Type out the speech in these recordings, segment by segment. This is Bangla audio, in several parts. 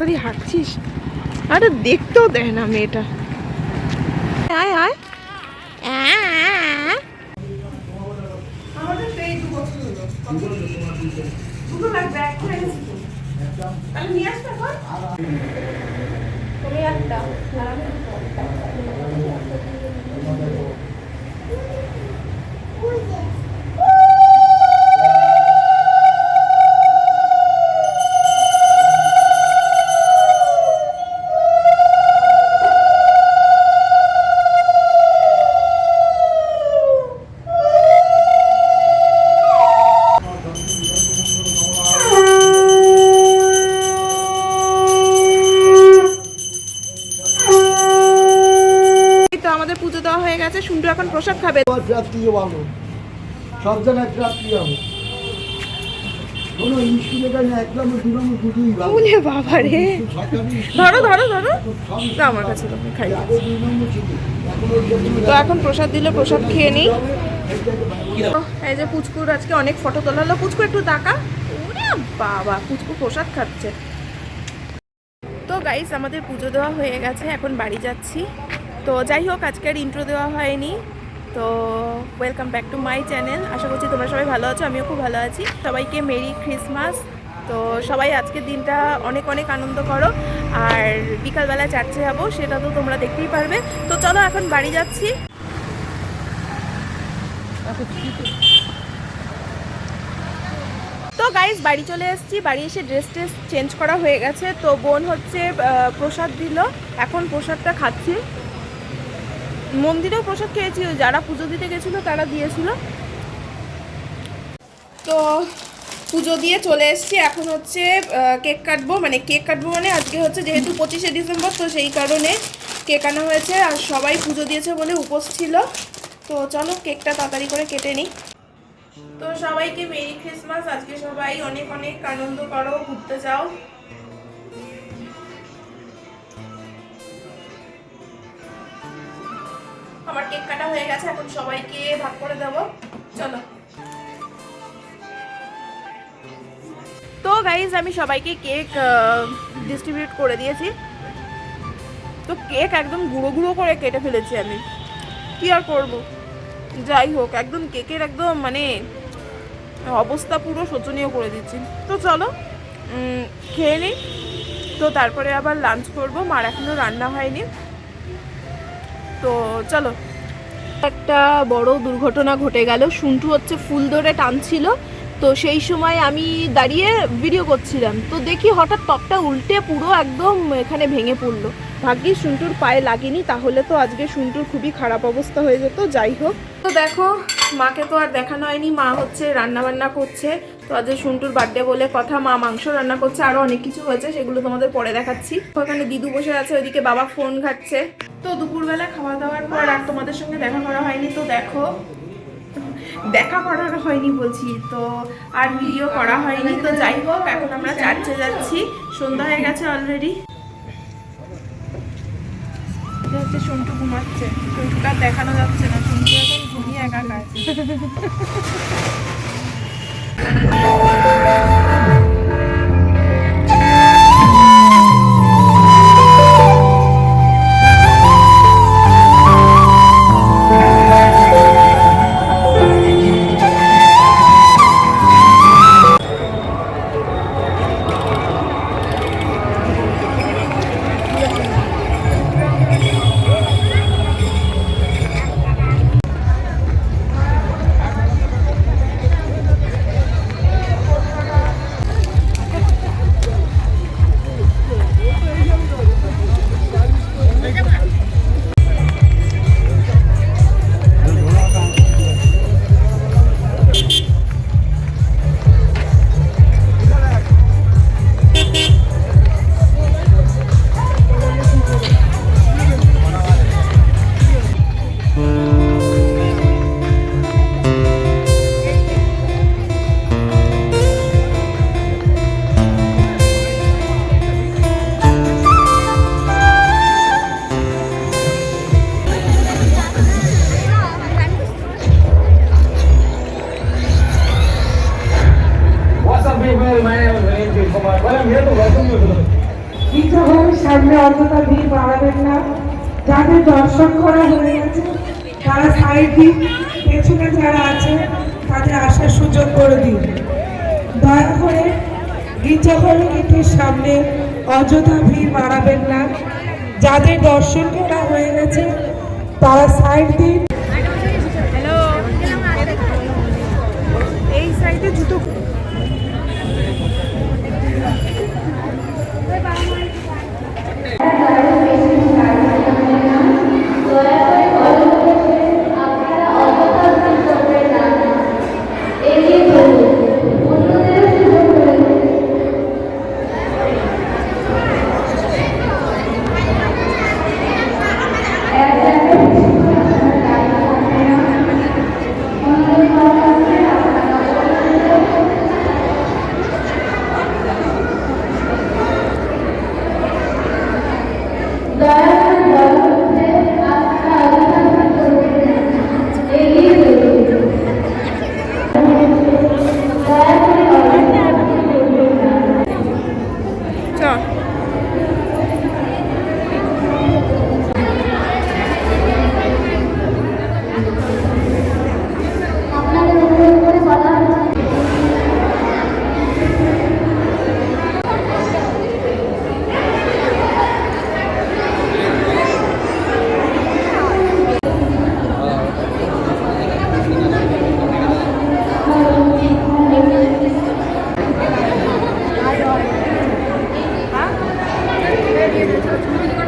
তাড়াতাড়ি হাঁটছিস? আরে দেখতেও দেয় না মেয়েটা। আয় আয়। আমাদের তো এখন প্রসাদ খাবে সব জায়গায় প্রাপ্তি বাবা রে। ধরো ধরো ধরো। আমার কাছে খাই তো এখন প্রসাদ দিলে প্রসাদ খেয়ে নিই। এই যে পুচকুর আজকে অনেক ফটো তোলা হলো। পুচকু একটু তাকা। বাবা পুচকু প্রসাদ খাচ্ছে। তো গাইস আমাদের পুজো দেওয়া হয়ে গেছে। এখন বাড়ি যাচ্ছি। তো যাই হোক, আজকের ইন্ট্রো দেওয়া হয়নি। তো welcome back to my channel আশা করছি তোমরা সবাই ভালো আছো, আমিও খুব ভালো আছি। সবাইকে মেরি ক্রিসমাস তো সবাই আজকের দিনটা অনেক অনেক আনন্দ করো। আর বিকালবেলা চার্চে যাব, সেটা তো তোমরা দেখতেই পারবে। তো চলো এখন বাড়ি যাচ্ছি। তো গাইজ বাড়ি চলে এসেছি। বাড়ি এসে ড্রেস ট্রেস চেঞ্জ করা হয়ে গেছে। তো বোন হচ্ছে প্রসাদ দিল। এখন প্রসাদটা খাচ্ছি। মন্দিরেও প্রসাদ খেয়েছি যারা পুজো দিতে গেছিল তারা দিয়েছিল। তো পুজো দিয়ে চলে এসেছি। এখন হচ্ছে কেক কাটবো। মানে কেক কাটবো মানে আজকে হচ্ছে যেহেতু পঁচিশে ডিসেম্বর, তো সেই কারণে কেক আনা হয়েছে। আর সবাই পুজো দিয়েছে বলে উপোস ছিল। তো চলো, কেকটা তাড়াতাড়ি করে কেটে নিই। তো সবাইকে মেরি ক্রিসমাস। আজকে সবাই অনেক অনেক আনন্দ করো, ঘুরতে যাও। আমার কেক কাটা হয়ে গেছে, এখন সবাইকে ভাগ করে দেব। চলো। তো গাইজ আমি সবাইকে কেক ডিস্ট্রিবিউট করে দিয়েছি। তো কেক একদম গুঁড়ো গুঁড়ো করে কেটে ফেলেছি আমি। কি আর করব? যাই হোক, একদম কেকের একদম মানে অবস্থা পুরো শোচনীয় করে দিচ্ছি। তো চলো খেয়ে নিই। তো তারপরে আবার লাঞ্চ করব। মার এখনও রান্না হয়নি। তো চলো। একটা বড় দুর্ঘটনা ঘটে গেল। শুন্টু হচ্ছে ফুল ধরে টানছিল। তো সেই সময় আমি দাঁড়িয়ে ভিডিও করছিলাম। তো দেখি হঠাৎ টপটা উল্টে পুরো একদম এখানে ভেঙে পড়ল। ভাগ্যিস শুন্টুর পায়ে লাগেনি, তাহলে তো আজকে শুন্টুর খুবই খারাপ অবস্থা হয়ে যেত। যাই হোক। তো দেখো, মাকে তো আর দেখানো হয়নি, মা হচ্ছে রান্না বান্না করছে। তো আজ সুন্টুর বার্থডে বলে কথা, মা মাংস রান্না করছে, আরও অনেক কিছু হয়েছে, সেগুলো তোমাদের পরে দেখাচ্ছি। ওখানে দিদু বসে আছে, ওইদিকে বাবা ফোন ঘাটছে। তো দুপুরবেলা খাওয়া দাওয়ার পর আর তোমাদের সঙ্গে দেখা করা হয়নি, তো দেখো। দেখা করার হয়নি বলছি, তো আর ভিডিও করা হয়নি, তো যাই হোক, এখন আমরা চার্চে যাচ্ছি। সন্ধ্যা হয়ে গেছে অলরেডি হচ্ছে সন্টু ঘুমাচ্ছে। সন্টুটা আর দেখানো যাচ্ছে না সন্টু এখন ঘুমিয়ে একা একা Oh, আছে সামনে অযথা ভিড় বাড়াবেন না। যাদের দর্শন করা হয়ে গেছে, তারা সাইড দিন পেছনে যারা আছে, তাদের আসার সুযোগ করে দিন। দয়া করে গির্জাঘর গেটের সামনে অযথা ভিড় বাড়াবেন না। যাদের দর্শন করা হয়ে গেছে, তারা সাইড দিন এই সাইডে জুতো Thank you.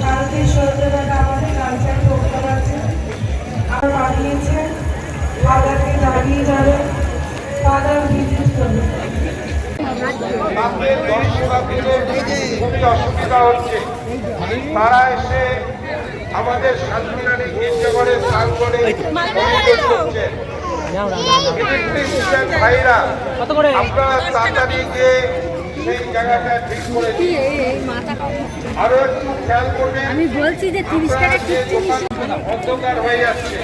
কালকে সন্ধ্যেবেলা আমাদের কালচার প্রোগ্রাম আছে আর বানিয়েছে ফাদারকে দাঁড়িয়ে যাবে ফাদার ভিজিট করবে খুবই অসুবিধা হচ্ছে। তারা এসে আমাদের শান্তিরানী ভাইরা আপনারা তাড়াতাড়ি গিয়ে সেই জায়গাটা ঠিক করে আরও একটু খেয়াল করবেন আমি বলছি যে তিরিশ টাকা অন্ধকার হয়ে যাচ্ছে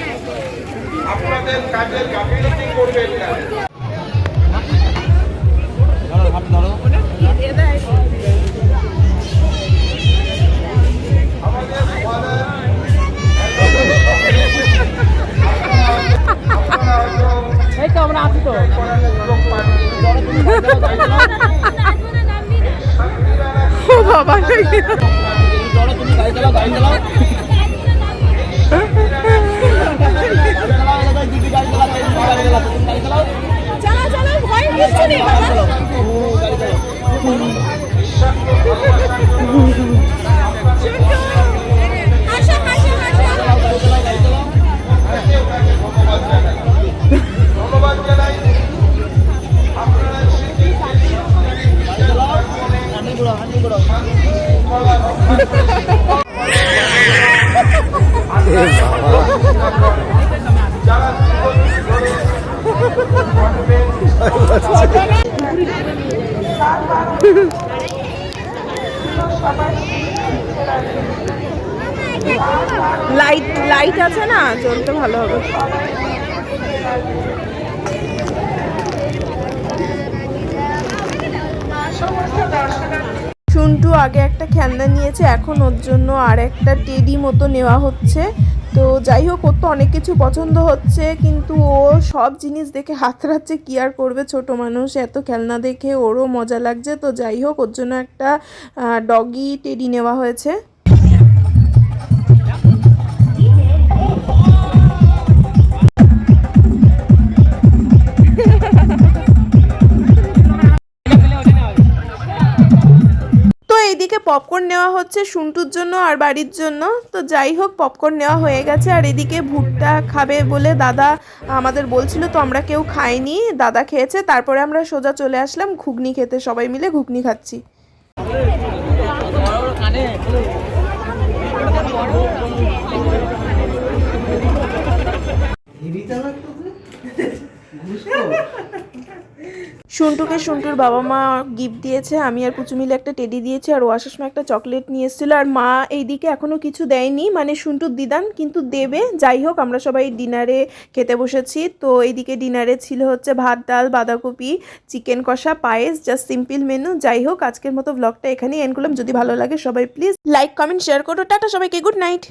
আপনাদের কাজের গাফিলতি করবেন না। চালা ভয় লাইট আছে না? জ্বলতে ভালো হবে। শুন্টু আগে একটা খেলনা নিয়েছে, এখন ওর জন্য আর একটা টেডি মতো নেওয়া হচ্ছে। তো যাই হোক, ওর তো অনেক কিছু পছন্দ হচ্ছে, কিন্তু ও সব জিনিস দেখে হাতড়াচ্ছে, কি আর করবে? ছোট মানুষ, এত খেলনা দেখে ওরও মজা লাগছে। তো যাই হোক, ওর জন্য একটা ডগি টেডি নেওয়া হয়েছে। এইদিকে পপকর্ন নেওয়া হচ্ছে শুন্টুর জন্য আর বাড়ির জন্য। তো যাই হোক পপকর্ন নেওয়া হয়ে গেছে। আর এদিকে ভুট্টা খাবে বলে দাদা আমাদের বলছিল, তো আমরা কেউ খাইনি। দাদা খেয়েছে, তারপরে আমরা সোজা চলে আসলাম, ঘুগনি খেতে। সবাই মিলে ঘুগনি খাচ্ছি। শুন্টুকে শুন্টুর বাবা মা গিফট দিয়েছে, আমি আর পুচু মিলে একটা টেডি দিয়েছি, আর ও আসার সময় একটা চকলেট নিয়ে এসেছিল, আর মা এইদিকে এখনও কিছু দেয়নি মানে শুন্টুর দিদান কিন্তু দেবে, যাই হোক, আমরা সবাই ডিনারে খেতে বসেছি, তো এইদিকে ডিনারে ছিল হচ্ছে ভাত, ডাল, বাঁধাকপি চিকেন কষা, পায়েস জাস্ট সিম্পল মেনু যাই হোক, আজকের মতো ব্লগটা এখানেই এন্ড করলাম, যদি ভালো লাগে সবাই প্লিজ লাইক কমেন্ট শেয়ার করো, টাটা সবাইকে গুড নাইট